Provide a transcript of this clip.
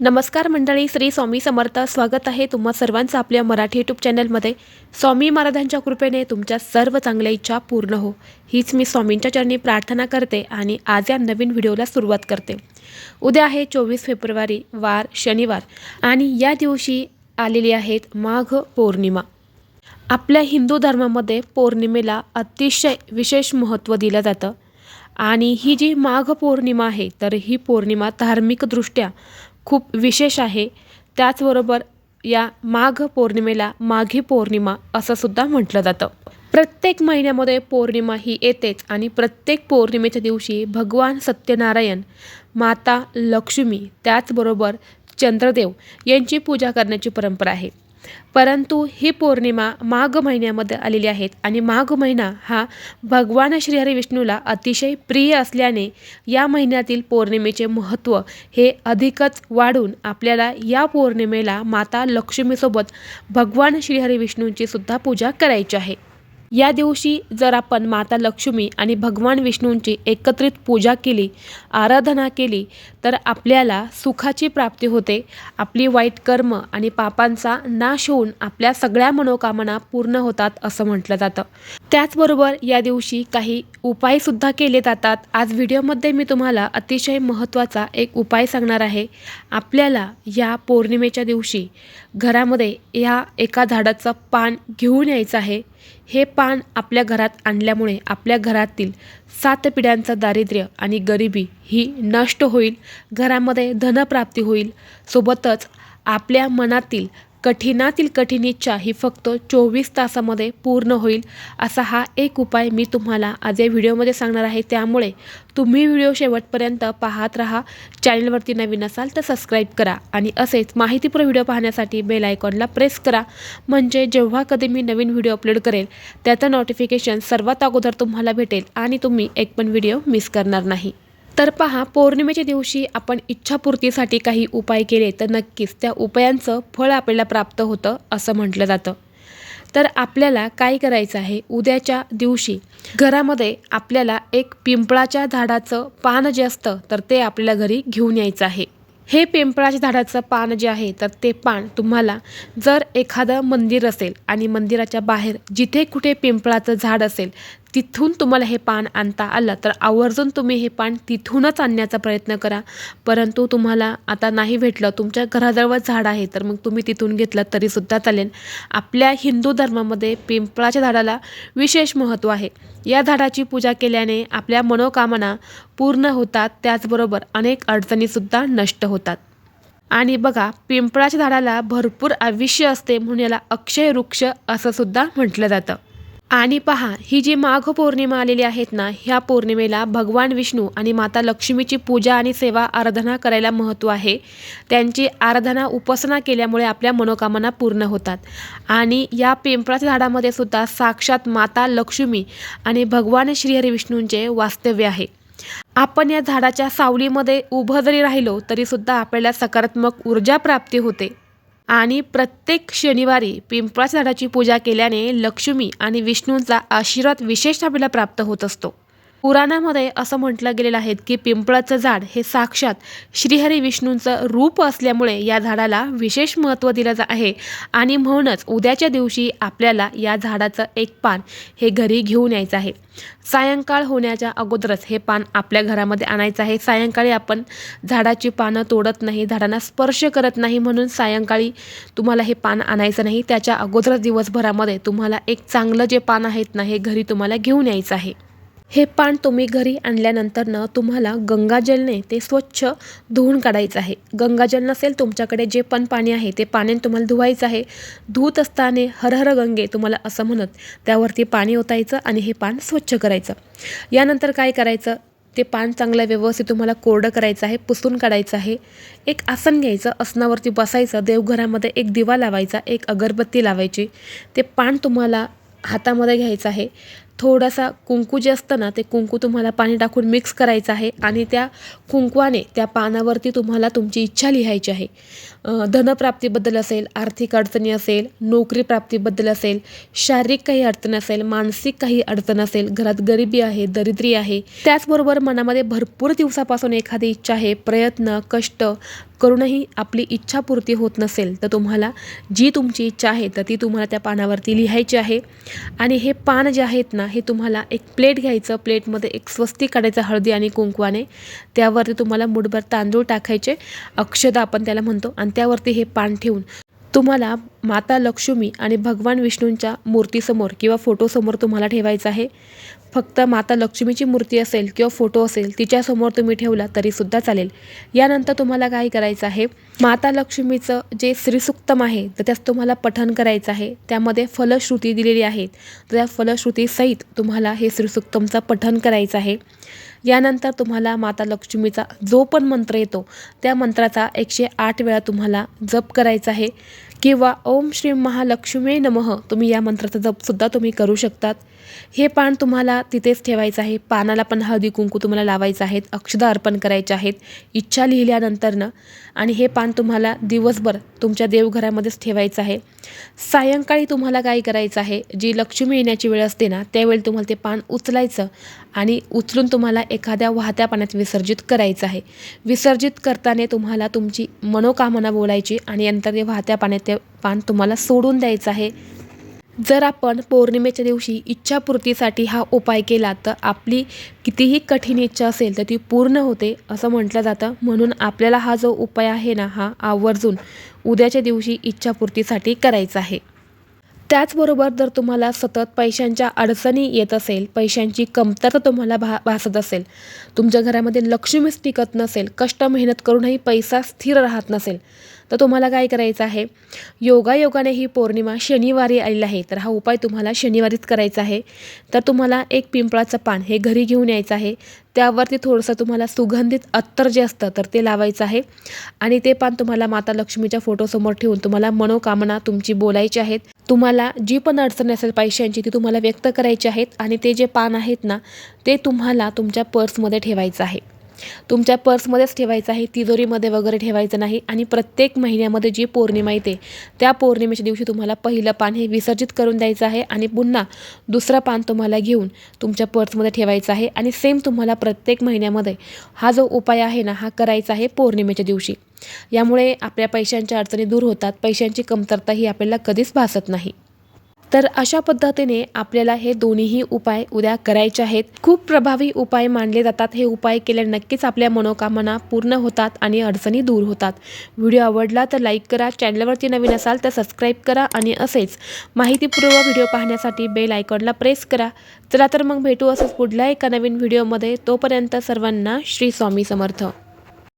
नमस्कार मंडळी श्री स्वामी समर्थ. स्वागत आहे तुम्हा सर्वांचं आपल्या मराठी यूट्यूब चॅनलमध्ये स्वामी महाराजांच्या कृपेने तुमच्या सर्व चांगल्या इच्छा पूर्ण हो. हीच मी स्वामींच्या चरणी प्रार्थना करते आणि आज या नवीन व्हिडिओला सुरुवात करते. उद्या आहे चोवीस फेब्रुवारी वार शनिवार आणि या दिवशी आलेली आहेत माघ पौर्णिमा. आपल्या हिंदू धर्मामध्ये पौर्णिमेला अतिशय विशेष महत्त्व दिलं जातं. आणि ही जी माघ पौर्णिमा आहे तर ही पौर्णिमा धार्मिकदृष्ट्या खूप विशेष आहे. त्याचबरोबर या माघ पौर्णिमेला माघी पौर्णिमा असं सुद्धा म्हटलं जातं. प्रत्येक महिन्यामध्ये पौर्णिमा ही येतेच आणि प्रत्येक पौर्णिमेच्या दिवशी भगवान सत्यनारायण माता लक्ष्मी त्याचबरोबर चंद्रदेव यांची पूजा करण्याची परंपरा आहे. परंतु ही पौर्णिमा माघ महिन्यामध्ये आलेली आहेत आणि माघ महिना हा भगवान श्रीहरी विष्णूला अतिशय प्रिय असल्याने या महिन्यातील पौर्णिमेचे महत्त्व हे अधिकच वाढून आपल्याला या पौर्णिमेला माता लक्ष्मीसोबत भगवान श्रीहरी विष्णूंची सुद्धा पूजा करायची आहे. या दिवशी जर आपण माता लक्ष्मी आणि भगवान विष्णूंची एकत्रित पूजा केली आराधना केली तर आपल्याला सुखाची प्राप्ती होते. आपली वाईट कर्म आणि पापांचा नाश होऊन आपल्या सगळ्या मनोकामना पूर्ण होतात असं म्हटलं जातं. त्याचबरोबर या दिवशी काही उपायसुद्धा केले जातात. आज व्हिडिओमध्ये मी तुम्हाला अतिशय महत्त्वाचा एक उपाय सांगणार आहे. आपल्याला या पौर्णिमेच्या दिवशी घरामध्ये या एका झाडाचं पान घेऊन यायचं आहे. हे पान आपल्या घरात आणल्यामुळे आपल्या घरातील सात पिढ्यांचं दारिद्र्य आणि गरिबी ही नष्ट होईल. घरामध्ये धनप्राप्ती होईल. सोबतच आपल्या मनातील कठीणातील कठीण इच्छा ही फक्त चोवीस तासामध्ये पूर्ण होईल असा हा एक उपाय मी तुम्हाला आज या व्हिडिओमध्ये सांगणार आहे. त्यामुळे तुम्ही व्हिडिओ शेवटपर्यंत पाहत राहा. चॅनलवरती नवीन असाल तर सबस्क्राईब करा आणि असेच माहितीपूर्ण व्हिडिओ पाहण्यासाठी बेल आयकॉनला प्रेस करा. म्हणजे जेव्हा कधी मी नवीन व्हिडिओ अपलोड करेल त्याचं नोटिफिकेशन सर्वात अगोदर तुम्हाला भेटेल आणि तुम्ही एक पण व्हिडिओ मिस करणार नाही. तर पहा पौर्णिमेच्या दिवशी आपण इच्छापूर्तीसाठी काही उपाय केले तर नक्कीच त्या उपायांचं फळ आपल्याला प्राप्त होतं असं म्हटलं जातं. तर आपल्याला काय करायचं आहे? उद्याच्या दिवशी घरामध्ये आपल्याला एक पिंपळाच्या झाडाचं पान जे असतं तर ते आपल्याला घरी घेऊन यायचं आहे. हे पिंपळाच्या झाडाचं पान जे आहे तर ते पान तुम्हाला जर एखादं मंदिर असेल आणि मंदिराच्या बाहेर जिथे कुठे पिंपळाचं झाड असेल तिथून तुम्हाला हे पान आणता आलं तर आवर्जून तुम्ही हे पान तिथूनच आणण्याचा प्रयत्न करा. परंतु तुम्हाला आता नाही भेटलं तुमच्या घराजवळ झाड आहे तर मग तुम्ही तिथून घेतलं तरीसुद्धा चालेल. आपल्या हिंदू धर्मामध्ये पिंपळाच्या झाडाला विशेष महत्त्व आहे. या झाडाची पूजा केल्याने आपल्या मनोकामना पूर्ण होतात त्याचबरोबर अनेक अडचणीसुद्धा नष्ट होतात. आणि बघा पिंपळाच्या झाडाला भरपूर आयुष्य असते म्हणून याला अक्षय वृक्ष असंसुद्धा म्हटलं जातं. आणि पहा ही जी माघ पौर्णिमा आलेली आहेत ना ह्या पौर्णिमेला भगवान विष्णू आणि माता लक्ष्मीची पूजा आणि सेवा आराधना करायला महत्त्व आहे. त्यांची आराधना उपासना केल्यामुळे आपल्या मनोकामना पूर्ण होतात. आणि या पिंपळाच्या झाडामध्ये सुद्धा साक्षात माता लक्ष्मी आणि भगवान श्रीहरी विष्णूंचे वास्तव्य आहे. आपण या झाडाच्या सावलीमध्ये उभं जरी राहिलो तरीसुद्धा आपल्याला सकारात्मक ऊर्जा प्राप्ती होते. आणि प्रत्येक शनिवारी पिंपळाच्या झाडाची पूजा केल्याने लक्ष्मी आणि विष्णूंचा आशीर्वाद विशेष आपल्याला प्राप्त होत असतो. पुराणामध्ये असं म्हटलं गेलेलं आहे की पिंपळाचं झाड हे साक्षात श्रीहरी विष्णूंचं रूप असल्यामुळे या झाडाला विशेष महत्त्व दिलं जा आहे. आणि म्हणूनच उद्याच्या दिवशी आपल्याला या झाडाचं एक पान हे घरी घेऊन यायचं आहे. सायंकाळ होण्याच्या अगोदरच हे पान आपल्या घरामध्ये आणायचं आहे. सायंकाळी आपण झाडाची पानं तोडत नाही झाडांना स्पर्श करत नाही म्हणून सायंकाळी तुम्हाला हे पान आणायचं नाही. त्याच्या अगोदरच दिवसभरामध्ये तुम्हाला एक चांगलं जे पान आहेत ना हे घरी तुम्हाला घेऊन यायचं आहे. हे पान तुम्ही घरी आणल्यानंतरनं तुम्हाला गंगाजलने ते स्वच्छ धुवून काढायचं आहे. गंगाजल नसेल तुमच्याकडे जे पण पाणी आहे ते पाण्याने तुम्हाला धुवायचं आहे. धुत असताना हर हर गंगे तुम्हाला असं म्हणत त्यावरती पाणी ओतायचं आणि हे पान स्वच्छ करायचं. यानंतर काय करायचं? ते पान चांगलं व्यवस्थित तुम्हाला कोरडं करायचं आहे पुसून काढायचं आहे. एक आसन घ्यायचं आसनावरती बसायचं देवघरामध्ये एक दिवा लावायचा एक अगरबत्ती लावायची. ते पान तुम्हाला हातामध्ये घ्यायचं आहे. थोडासा कुंकू जे असतं ना ते कुंकू तुम्हाला पाणी टाकून मिक्स करायचं आहे आणि त्या कुंकवाने त्या पानावरती तुम्हाला तुमची इच्छा लिहायची आहे. धनप्राप्तीबद्दल असेल आर्थिक अडचणी असेल नोकरी प्राप्तीबद्दल असेल शारीरिक काही अडचण असेल मानसिक काही अडचण असेल घरात गरिबी आहे दरिद्री आहे त्याचबरोबर मनामध्ये भरपूर दिवसापासून एखादी इच्छा आहे प्रयत्न कष्ट करूनही आपली इच्छापूर्ती होत नसेल तर तुम्हाला जी तुमची इच्छा आहे तर ती तुम्हाला त्या पानावरती लिहायची आहे. आणि हे पान जे आहेत ना हे तुम्हाला एक प्लेट घ्यायचं. प्लेटमध्ये एक स्वस्ती काढायचं हळदी आणि कुंकवाने. त्यावरती तुम्हाला मुठभर तांदूळ टाकायचे. अक्षदा आपण त्याला म्हणतो. आणि त्यावरती हे पान ठेवून तुम्हाला माता लक्ष्मी आणि भगवान विष्णूंच्या मूर्तीसमोर किंवा फोटोसमोर तुम्हाला ठेवायचं आहे. फक्त माता लक्ष्मीची मूर्ती असेल किंवा फोटो असेल तिच्यासमोर तुम्ही ठेवला तरीसुद्धा चालेल. यानंतर तुम्हाला काय करायचं आहे? माता लक्ष्मीचं जे श्रीसुक्तम आहे तर त्यास तुम्हाला पठन करायचं आहे. त्यामध्ये फलश्रुती दिलेली आहेत. तर त्या फलश्रुतीसहित तुम्हाला हे श्रीसुक्तमचं पठन करायचं आहे. यानंतर तुम्हाला माता लक्ष्मीचा जो पण मंत्र येतो त्या मंत्राचा एकशे आठ वेळा तुम्हाला जप करायचा आहे. किंवा ओम श्री महालक्ष्मी नमः तुम्ही या मंत्राचा जपसुद्धा तुम्ही करू शकतात. हे पान तुम्हाला तिथेच ठेवायचं आहे. पानाला पण हळदी कुंकू तुम्हाला लावायचं आहेत. अक्षदा अर्पण करायचे आहेत. इच्छा लिहिल्यानंतरनं आणि हे पान तुम्हाला दिवसभर तुमच्या देवघरामध्येच ठेवायचं आहे. सायंकाळी तुम्हाला काय करायचं आहे? जी लक्ष्मी येण्याची वेळ असते ना त्यावेळी तुम्हाला ते पान उचलायचं आणि उचलून तुम्हाला एखाद्या वाहत्या पाण्यात विसर्जित करायचं आहे. विसर्जित करताना तुम्हाला तुमची मनोकामना बोलायची आणि नंतर ते वाहत्या पाण्यात ते पान तुम्हाला सोडून द्यायचं आहे. जर आपण पौर्णिमेच्या दिवशी इच्छापूर्तीसाठी हा उपाय केला तर आपली कितीही कठीण इच्छा असेल तर ती पूर्ण होते असं म्हटलं जातं. म्हणून आपल्याला हा जो उपाय आहे ना हा आवर्जून उद्याच्या दिवशी इच्छापूर्तीसाठी करायचा आहे. त्याचबरोबर जर तुम्हाला सतत पैशांच्या अडचणी येत असेल पैशांची कमतरता तुम्हाला भा भासत असेल तुमच्या घरामध्ये लक्ष्मीच टिकत नसेल कष्ट मेहनत करूनही पैसा स्थिर राहत नसेल तर तुम्हाला काय करायचं आहे? योगायोगाने ही पौर्णिमा शनिवारी आलेली आहे. तर हा उपाय तुम्हाला शनिवारीच करायचा आहे. तर तुम्हाला एक पिंपळाचं पान हे घरी घेऊन यायचं आहे. त्यावरती थोडंसं तुम्हाला सुगंधित अत्तर जे असतं तर ते लावायचं आहे. आणि ते पान तुम्हाला माता लक्ष्मीच्या फोटोसमोर ठेवून तुम्हाला मनोकामना तुमची बोलायची आहेत. तुम्हाला जी पण अडचण असेल पैशांची ती तुम्हाला व्यक्त करायची आहेत. आणि ते जे पान आहेत ना ते तुम्हाला तुमच्या पर्समध्ये ठेवायचं आहे. तुमच्या पर्समध्येच ठेवायचं आहे तिजोरीमध्ये वगैरे ठेवायचं नाही आणि प्रत्येक महिन्यामध्ये जी पौर्णिमा येते त्या पौर्णिमेच्या दिवशी तुम्हाला पहिलं पान हे विसर्जित करून द्यायचं आहे आणि पुन्हा दुसरं पान तुम्हाला घेऊन तुमच्या पर्समध्ये ठेवायचं आहे आणि सेम तुम्हाला प्रत्येक महिन्यामध्ये हा जो उपाय आहे ना हा करायचा आहे पौर्णिमेच्या दिवशी. यामुळे आपल्या पैशांच्या अडचणी दूर होतात पैशांची कमतरता ही आपल्याला कधीच भासत नाही. तर अशा पद्धतीने आपल्याला हे दोन्हीही उपाय उद्या करायचे आहेत. खूप प्रभावी उपाय मानले जातात. हे उपाय केल्या नक्कीच आपल्या मनोकामना पूर्ण होतात आणि अडचणी दूर होतात. व्हिडिओ आवडला तर लाईक करा चॅनलवरती नवीन असाल तर सबस्क्राईब करा आणि असेच माहितीपूर्व व्हिडिओ पाहण्यासाठी बेल आयकॉनला प्रेस करा. चला तर मग भेटू असंच पुढल्या एका नवीन व्हिडिओमध्ये. तोपर्यंत सर्वांना श्री स्वामी समर्थ.